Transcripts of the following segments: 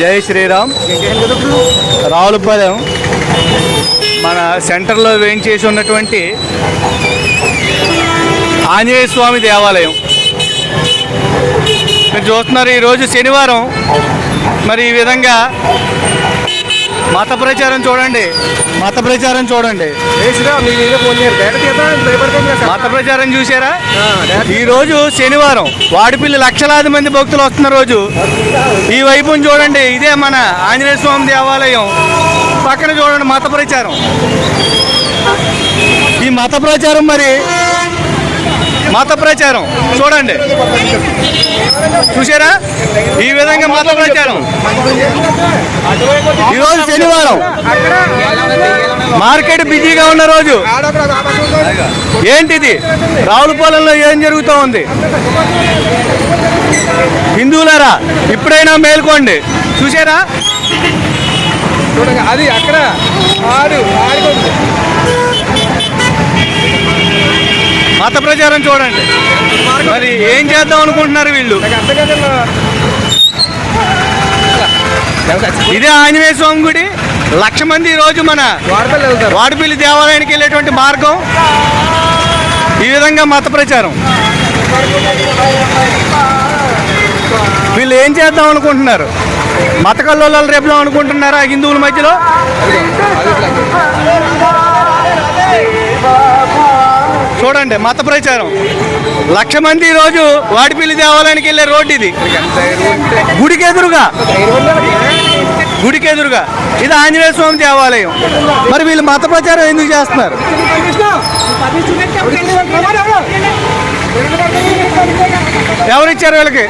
జై శ్రీరామ్. రావులపాలెం మన సెంటర్లో వేయించేసి ఉన్నటువంటి ఆంజనేయ స్వామి దేవాలయం. మీరు చూస్తున్నారు ఈరోజు శనివారం. మరి ఈ విధంగా మత ప్రచారం చూడండి. మత ప్రచారం చూడండి. మత ప్రచారం చూసారా ఈ రోజు శనివారం. వాడిపిల్లి లక్షలాది మంది భక్తులు వస్తున్న రోజు. ఈ వైపుని చూడండి ఇదే మన ఆంజనేయ స్వామి దేవాలయం. పక్కన చూడండి మత ప్రచారం. ఈ మత ప్రచారం మరి? మత ప్రచారం. చూడండి. చూసారా ఈ విధంగా మత ప్రచారం ఈరోజు శనివారం. మార్కెట్ బిజీగా ఉన్న రోజు. ఏంటిది? రావులపాలెంలో ఏం జరుగుతూ ఉంది? హిందువులారా ఇప్పుడైనా మేల్కోండి. చూసారా అది అక్కడ ఆడు మత ప్రచారం చూడండి. మరి ఏం చేద్దాం అనుకుంటున్నారు వీళ్ళు? ఇదే ఆంజనేయ స్వామి గుడి. లక్ష మంది ఈ రోజు మన వాడిపల్లి దేవాలయానికి వెళ్ళేటువంటి మార్గం. ఈ విధంగా మత ప్రచారం. వీళ్ళు ఏం చేద్దాం అనుకుంటున్నారు? మత కల్లోలాలు రేపుదాం అనుకుంటున్నారా హిందువుల మధ్యలో? చూడండి మత ప్రచారం. లక్ష మంది ఈరోజు రోజు దేవాలయానికి వెళ్ళే రోడ్డు ఇది. గుడికి ఎదురుగా. గుడికి ఎదురుగా. ఇది ఆంజనేయ స్వామి దేవాలయం. మరి వీళ్ళు మత ప్రచారం ఎందుకు చేస్తున్నారు? ఎవరిచ్చారు వీళ్ళకి?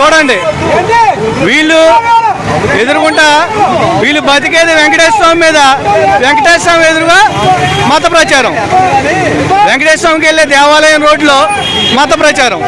చూడండి. వీళ్ళు ఎదురుకుంటా వీళ్ళు బతికేది వెంకటేశ్వర స్వామి మీద. వెంకటేశ్వర స్వామి ఎదురుగా మత ప్రచారం. వెంకటేశ్వర స్వామికి వెళ్ళే దేవాలయం రోడ్లో మత ప్రచారం.